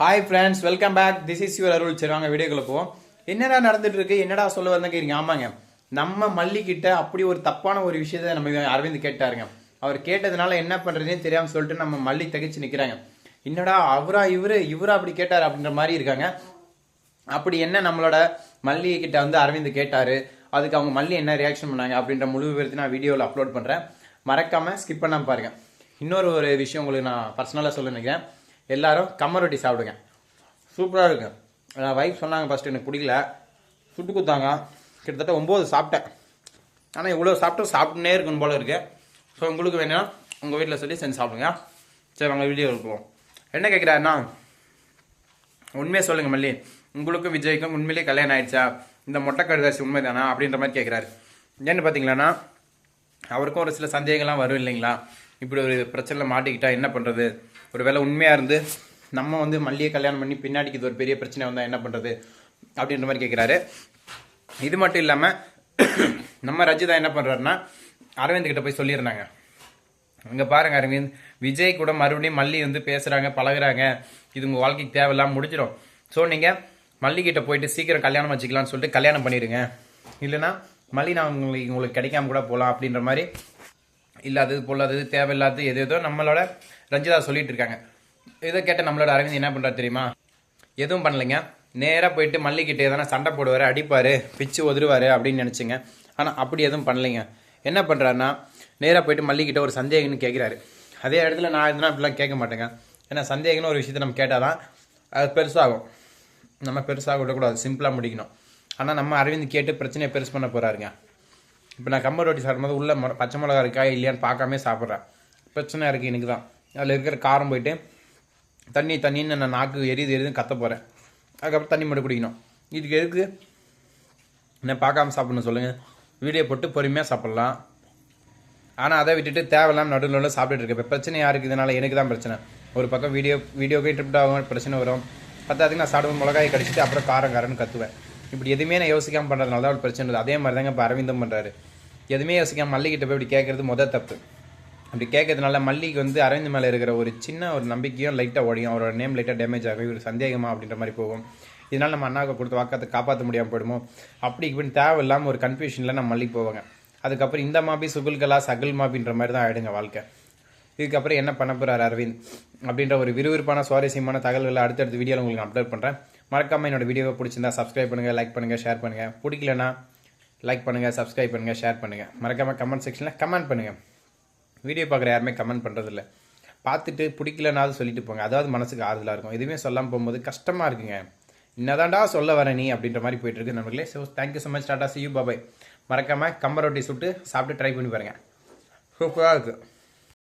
Hi friends welcome back this is your Arul சரி வாங்க வீடியோக்குள்ள போவோம். என்னடா நடந்துட்டு இருக்கு? என்னடா சொல்ல வந்தா கேட்குறீங்க ஆமாங்க. நம்ம மல்லிக்கிட்ட அப்படி ஒரு தப்பான ஒரு விஷயத்தை நம்ம அரவிந்த் கேட்டாருங்க. அவர் கேட்டதுனால என்ன பண்றதுனே தெரியாமல் சொல்லிட்டு நம்ம மல்லி தகைச்சு நிற்கிறாங்க என்னடா அவரா இவரு? இவரா அப்படி கேட்டார் அப்படின்ற மாதிரி இருக்காங்க. அப்படி என்ன நம்மளோட மல்லிகை கிட்ட வந்து அரவிந்த் கேட்டாரு? அதுக்கு அவங்க மல்லி என்ன ரியாக்ஷன் பண்ணாங்க அப்படின்ற முழு விவரத்தை நான் வீடியோவில் அப்லோட் பண்ணுறேன் மறக்காம ஸ்கிப் பண்ணாமல் பாருங்க. இன்னொரு ஒரு விஷயம் உங்களுக்கு நான் பர்சனலாக சொல்ல நினைக்கிறேன். எல்லாரும் கம்ம ரொட்டி சாப்பிடுங்க. சூப்பராக இருக்கு. வைஃப் சொன்னாங்க ஃபஸ்ட்டு எனக்கு பிடிக்கல. சுட்டு கொடுத்தாங்க. கிட்டத்தட்ட ஒம்பது சாப்பிட்டேன். ஆனால் இவ்வளோ சாப்பிட்டு சாப்பிட்டுனே இருக்கணும் போல இருக்குது ஸோ உங்களுக்கு வேணும்னா உங்கள் வீட்டில் சொல்லி செஞ்சு சாப்பிடுங்க. சரி நாங்கள் வீடியோ இருப்போம் என்ன கேட்குறாருன்னா உண்மையை சொல்லுங்கள் மல்லி. உங்களுக்கும் விஜய்க்கும் உண்மையிலேயே கல்யாணம் ஆயிடுச்சா? இந்த மொட்டை கடுதாசி உண்மைதானா? அப்படின்ற மாதிரி கேட்குறாரு ஏன்னு பார்த்தீங்களான்னா அவருக்கும் ஒரு சில சந்தேகம்லாம் வரும் இல்லைங்களா? இப்படி ஒரு பிரச்சனையில் மாட்டிக்கிட்டா என்ன பண்ணுறது ஒரு வேலை உண்மையாக இருந்து நம்ம வந்து மல்லியை கல்யாணம் பண்ணி பின்னாடிக்கு இது ஒரு பெரிய பிரச்சனை வந்தால் என்ன பண்ணுறது அப்படின்ற மாதிரி கேட்குறாரு இது மட்டும் இல்லாமல் நம்ம ரஜிதா என்ன பண்ணுறாருன்னா அரவிந்த் கிட்ட போய் சொல்லியிருந்தாங்க. இங்கே பாருங்க அரவிந்த் விஜய் கூட மறுபடியும் மல்லி வந்து பேசுகிறாங்க பழகுறாங்க. இது உங்கள் வாழ்க்கைக்கு தேவையில்லாம முடிச்சிடும் ஸோ நீங்கள் மல்லிகிட்ட போயிட்டு சீக்கிரம் கல்யாணம் வச்சுக்கலாம்னு சொல்லிட்டு கல்யாணம் பண்ணிடுங்க இல்லைன்னா மல்லி நான் உங்களுக்கு உங்களுக்கு கிடைக்காம கூட போகலாம் அப்படின்ற மாதிரி இல்லாதது பொல்லாதது தேவையில்லாதது எது எதோ நம்மளோட ரஞ்சிதா சொல்லிட்டு இருக்காங்க இதை கேட்ட நம்மளோட அரவிந்த் என்ன பண்ணுறாரு தெரியுமா? எதுவும் பண்ணலைங்க. நேராக போயிட்டு மல்லிக்கிட்ட எதனா சண்டை போடுவார் அடிப்பார் பிச்சு ஒதுருவார் அப்படின்னு நினச்சிங்க. ஆனால் அப்படி எதுவும் பண்ணலைங்க. என்ன பண்ணுறாருன்னா நேராக போயிட்டு மல்லிக்கிட்ட ஒரு சந்தேகம்னு கேட்குறாரு அதே இடத்துல நான் எதுனா இப்படிலாம் கேட்க மாட்டேங்க. ஏன்னா சந்தேகம்னு ஒரு விஷயத்தை நம்ம கேட்டால் தான் அது பெருசாகும். நம்ம பெருசாக விடக்கூடாது. சிம்பிளாக முடிக்கணும். ஆனால் நம்ம அரவிந்த் கேட்டு பிரச்சனையை பெருசு பண்ண போகிறாருங்க இப்போ நான் கம்ப ரொட்டி சாப்பிடும்போது உள்ளே மொ- பச்சை மிளகா இருக்கா இல்லையான்னு பார்க்காம சாப்பிட்றேன். பிரச்சனை இருக்குது எனக்கு தான். அதில் இருக்கிற காரம் போயிட்டு தண்ணி தண்ணின்னு நான் நாக்கு எரியுது எரியுதுன்னு கத்த போகிறேன் அதுக்கப்புறம் தண்ணி மட்டும் குடிக்கணும். இதுக்கு எதுக்கு? என்ன பார்க்காம சாப்பிடணும் சொல்லுங்கள் வீடியோ போட்டு பொறுமையாக சாப்பிட்லாம். ஆனால் அதை விட்டுட்டு தேவையில்லாம நடுவில் நடுவில் சாப்பிட்டுட்டு இருக்கு இப்போ பிரச்சனை யாருக்கு? இதனால் எனக்கு தான் பிரச்சனை. ஒரு பக்கம் வீடியோ வீடியோக்கு இன்டர்பிட் ஆகும் பிரச்சனை வரும். பத்தாதுக்கு நான் சாப்பிடும் மிளகாயை கடிச்சிட்டு அப்புறம் காரம் காரன்னு கத்துவேன். இப்படி எதுவுமே நான் யோசிக்காமல் பண்ணுறதுனால தான் அவள் பிரச்சனை இல்லை அதே மாதிரி தாங்க இப்போ அரவிந்தம் பண்ணுறாரு எதுவுமே யோசிக்காமல் மல்லிகிட்ட போய் இப்படி கேட்குறது முத தப்பு. அப்படி கேட்கறதுனால மல்லிக்கு வந்து அரவிந்த் மேலே இருக்கிற ஒரு சின்ன ஒரு நம்பிக்கையும் லைட்டாக உடையும் அவரோட நேம் லைட்டாக டேமேஜ் ஆகும் இவர் சந்தேகமா அப்படின்ற மாதிரி போகும். இதனால் நம்ம அண்ணாவுக்கு கொடுத்த வாக்கத்தை காப்பாற்ற முடியாமல் போயிடுமோ? அப்படி இப்படின்னு தேவையில்லாமல் ஒரு கன்ஃபியூஷனில் நம்ம மல்லிக்கு போவாங்க. அதுக்கப்புறம் இந்த மாபி சுகுல்கலா சகுல் மாபின்ற மாதிரி தான் ஆயிடுங்க வாழ்க்கை. இதுக்கப்புறம் என்ன பண்ண போகிறார் அரவிந்த்? அப்படின்ற ஒரு விறுவிறுப்பான சுவாரஸ்யமான தகவல்களை அடுத்தடுத்த வீடியோவில் உங்களுக்கு அப்டேட் பண்ணுறேன் மறக்காமல் என்னோட வீடியோவை பிடிச்சிருந்தா சப்ஸ்கிரைப் பண்ணுங்கள் லைக் பண்ணுங்கள் ஷேர் பண்ணுங்கள் பிடிக்கலனா லைக் பண்ணுங்கள் சப்ஸ்கிரைப் பண்ணுங்கள் ஷேர் பண்ணுங்கள் மறக்காமல் கமெண்ட் செக்ஷனில் கமெண்ட் பண்ணுங்க. வீடியோ பார்க்குற யாருமே கமெண்ட் பண்ணுறதில்ல பார்த்துட்டு பிடிக்கலனாலும் சொல்லிட்டு போங்க. அதாவது மனசுக்கு ஆறுதலாக இருக்கும். எதுவுமே சொல்லாமல் போகும்போது கஷ்டமாக இருக்குங்க. என்னதான்டா சொல்ல வர நீ அப்படின்ற மாதிரி போயிட்டு இருக்கு நம்மளே so thank you so much tata see you bye bye மறக்காமல் கம்பரோட்டி சுட்டு சாப்பிட்டு ட்ரை பண்ணி பாருங்க. சூப்பராக இருக்குது